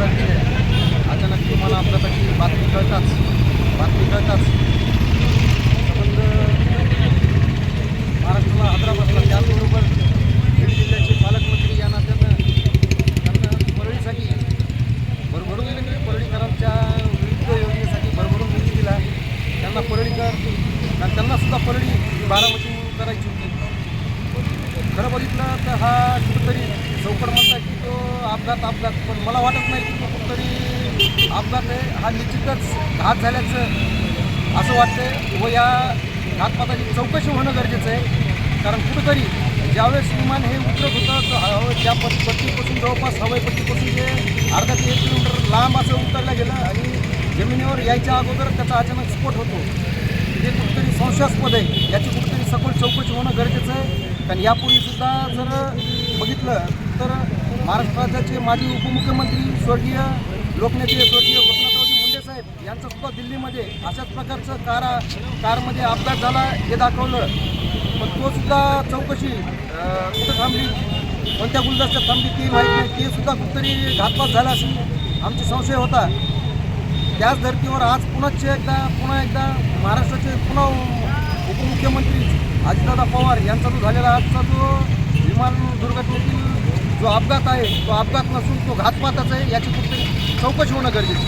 धडकली अचानक तुम्हाला अपघाताची बातमी कळताच. बातमी कळताच. संबंध महाराष्ट्राला हैदराबादला त्याचबरोबर बीड जिल्ह्याचे पालकमंत्री या नात्यानं त्यांना परळीसाठी भरभरून म्हणजे परळीकरांच्या विविध योजनेसाठी भरभरून निधी दिला. त्यांना परळीकर कारण परळी बारामती करायची होती. खरं बघितलं तर हा कुठंतरी चौकड म्हणता की तो अपघात अपघात. पण मला वाटत नाही की तो कुठंतरी अपघात आहे. हा निश्चितच घात झाल्याचं असं वाटतंय व या घातपाताची चौकशी होणं गरजेचं आहे. कारण कुठंतरी ज्यावेळेस विमान हे उतरत होतं त्या पट पट्टीपासून जवळपास हवाईपट्टीपासून जे अर्धा ते एक किलोमीटर लांब असं उतरलं गेलं आणि जमिनीवर यायच्या अगोदर त्याचा अचानक स्फोट होतो. हे कुठेतरी संशयास्पद आहे. याची कुठेतरी सखोल चौकशी होणं गरजेचं आहे. कारण यापूर्वीसुद्धा जर बघितलं तर महाराष्ट्र राज्याचे माजी उपमुख्यमंत्री स्वर्गीय लोकनेते स्वर्गीय गोपीनाथरावजी मुंडे साहेब यांचं सुद्धा दिल्लीमध्ये अशाच प्रकारचं कार कारमध्ये अपघात झाला हे दाखवलं. पण तो सुद्धा चौकशी कुठं थांबली? कोणत्या गुलदस्त्यात थांबली ती माहिती नाही. ते सुद्धा कुठतरी घातपात झाला अशी आमचा संशय होता. त्याच धर्तीवर आज पुनश्च एकदा पुन्हा एकदा महाराष्ट्राचे पुन्हा उपमुख्यमंत्री अजितदादा पवार यांचा जो झालेला आजचा जो जो अपघात आहे तो अपघात नसून तो घातपातच आहे याची कुठेतरी चौकशी होणं गरजेचं